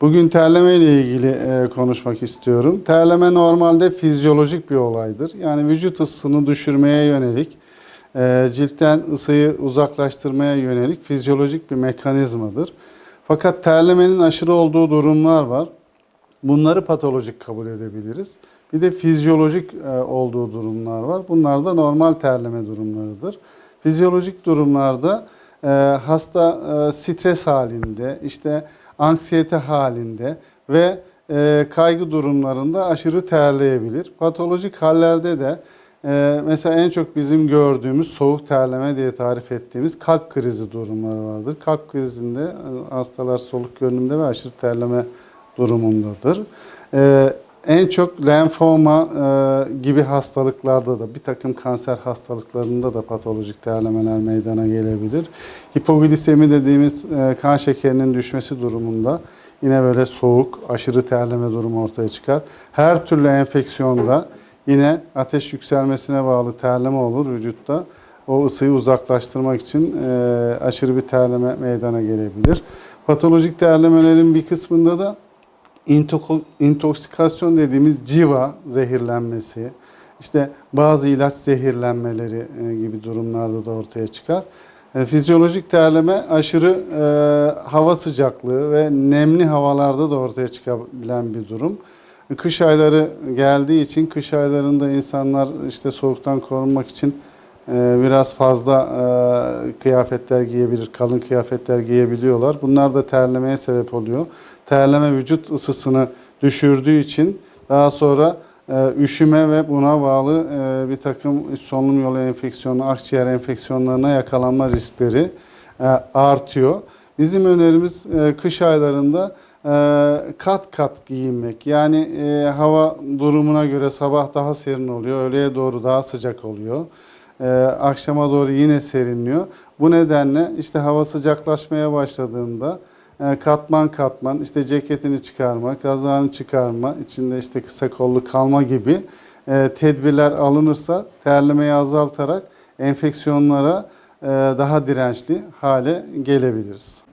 Bugün terleme ile ilgili e, konuşmak istiyorum. Terleme normalde fizyolojik bir olaydır. Yani vücut ısısını düşürmeye yönelik, e, ciltten ısıyı uzaklaştırmaya yönelik fizyolojik bir mekanizmadır. Fakat terlemenin aşırı olduğu durumlar var. Bunları patolojik kabul edebiliriz. Bir de fizyolojik e, olduğu durumlar var. Bunlar da normal terleme durumlarıdır. Fizyolojik durumlarda hasta e, stres halinde, işte anksiyete halinde ve e, kaygı durumlarında aşırı terleyebilir. Patolojik hallerde de e, mesela en çok bizim gördüğümüz soğuk terleme diye tarif ettiğimiz kalp krizi durumları vardır. Kalp krizinde e, hastalar soluk görünümde ve aşırı terleme durumundadır. En çok lenfoma e, gibi hastalıklarda da bir takım kanser hastalıklarında da patolojik terlemeler meydana gelebilir. Hipoglisemi dediğimiz e, kan şekerinin düşmesi durumunda yine böyle soğuk, aşırı terleme durumu ortaya çıkar. Her türlü enfeksiyonda yine ateş yükselmesine bağlı terleme olur vücutta. O ısıyı uzaklaştırmak için e, aşırı bir terleme meydana gelebilir. Patolojik terlemelerin bir kısmında da intoksikasyon dediğimiz civa zehirlenmesi, işte bazı ilaç zehirlenmeleri e, gibi durumlarda da ortaya çıkar. E, Fizyolojik terleme aşırı e, hava sıcaklığı ve nemli havalarda da ortaya çıkabilen bir durum. Kış ayları geldiği için kış aylarında insanlar işte soğuktan korunmak için e, biraz fazla e, kıyafetler giyebilir, kalın kıyafetler giyebiliyorlar. Bunlar da terlemeye sebep oluyor. Terleme vücut ısısını düşürdüğü için daha sonra e, üşüme ve buna bağlı e, bir takım solunum yolu enfeksiyonu, akciğer enfeksiyonlarına yakalanma riskleri e, artıyor. Bizim önerimiz kış aylarında kat kat giyinmek. Yani hava durumuna göre sabah daha serin oluyor, öğleye doğru daha sıcak oluyor. E, akşama doğru yine serinliyor. Bu nedenle işte hava sıcaklaşmaya başladığında e, katman katman işte ceketini çıkarma, kazağını çıkarma, içinde işte kısa kollu kalma gibi e, tedbirler alınırsa terlemeyi azaltarak enfeksiyonlara e, daha dirençli hale gelebiliriz.